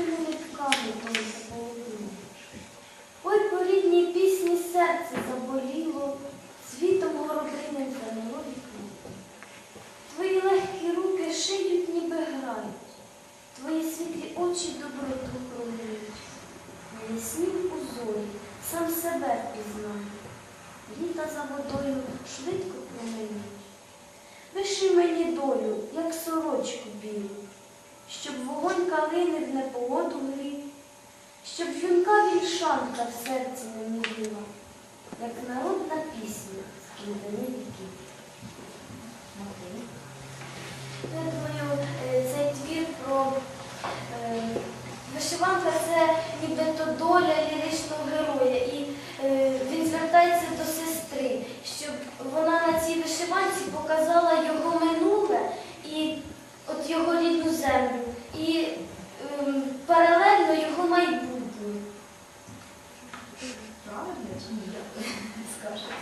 ніжними нитками колись полотно. Ой, по рідній пісні серце заболіло, світом горобиним заняло вікно. Твої легкі руки шиють, ніби грають, твої світлі очі доброту пролиють. На яснім узорі сам себе пізнаю, літа за водою швидко проминуть. Виши мені долю, як сорочку білу, калини в непогоду грів, щоб юнка вільшанка в серці не мурила, як народна пісня з кінцями віків. Я думаю, е, цей твір про е, вишиванка це нібито доля ліричного героя. І е, він звертається до сестри, щоб вона на цій вишиванці показала його минуле і от його рідну землю, і ем, паралельно його майбутнє. Правильно чи ні? Як ви скажете?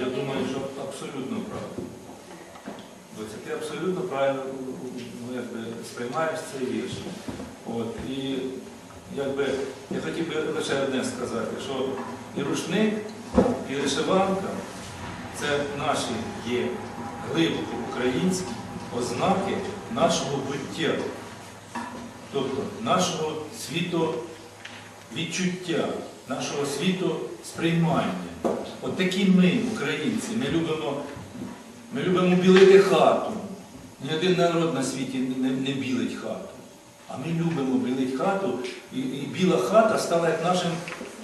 Я думаю, що абсолютно правильно. Бо це ти абсолютно правильно ну, сприймаєш цей вірш. От, і якби, я хотів би лише одне сказати, що і рушник, і вишиванка це наші є глибоко українські ознаки нашого буття, тобто нашого світовідчуття, нашого світосприймання. От такі ми, українці, ми любимо, ми любимо білити хату. Ні один народ на світі не, не білить хату. А ми любимо білити хату, і, і біла хата стала як нашим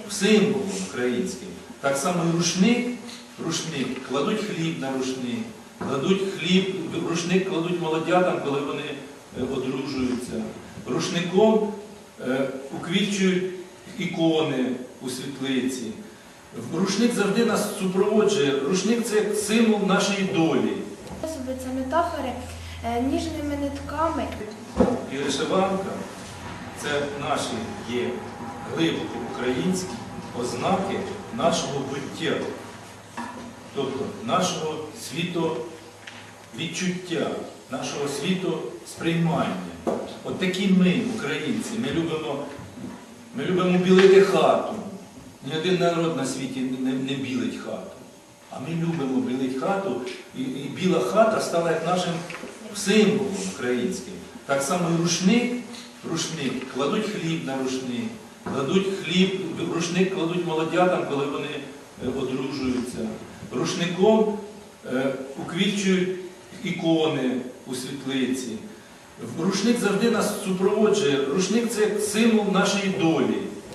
символом українським. Так само і рушник, рушник, кладуть хліб на рушник, кладуть хліб, рушник кладуть молодятам, коли вони е, одружуються. Рушником е, уквічують ікони у світлиці. Рушник завжди нас супроводжує. Рушник це символ нашої долі. Це метафори е, ніжними нитками. І вишиванка це наші є глибоко українські ознаки нашого буття, тобто нашого світовідчуття, нашого світосприймання. От такі ми, українці, ми любимо, ми любимо білити хату. Ні один народ на світі не, не білить хату. А ми любимо білити хату, і, і біла хата стала як нашим символом українським. Так само і рушник, рушник, кладуть хліб на рушник, кладуть хліб, рушник кладуть молодятам, коли вони е, одружуються. Рушником е, уквічують ікони у світлиці. Рушник завжди нас супроводжує. Рушник це символ нашої долі.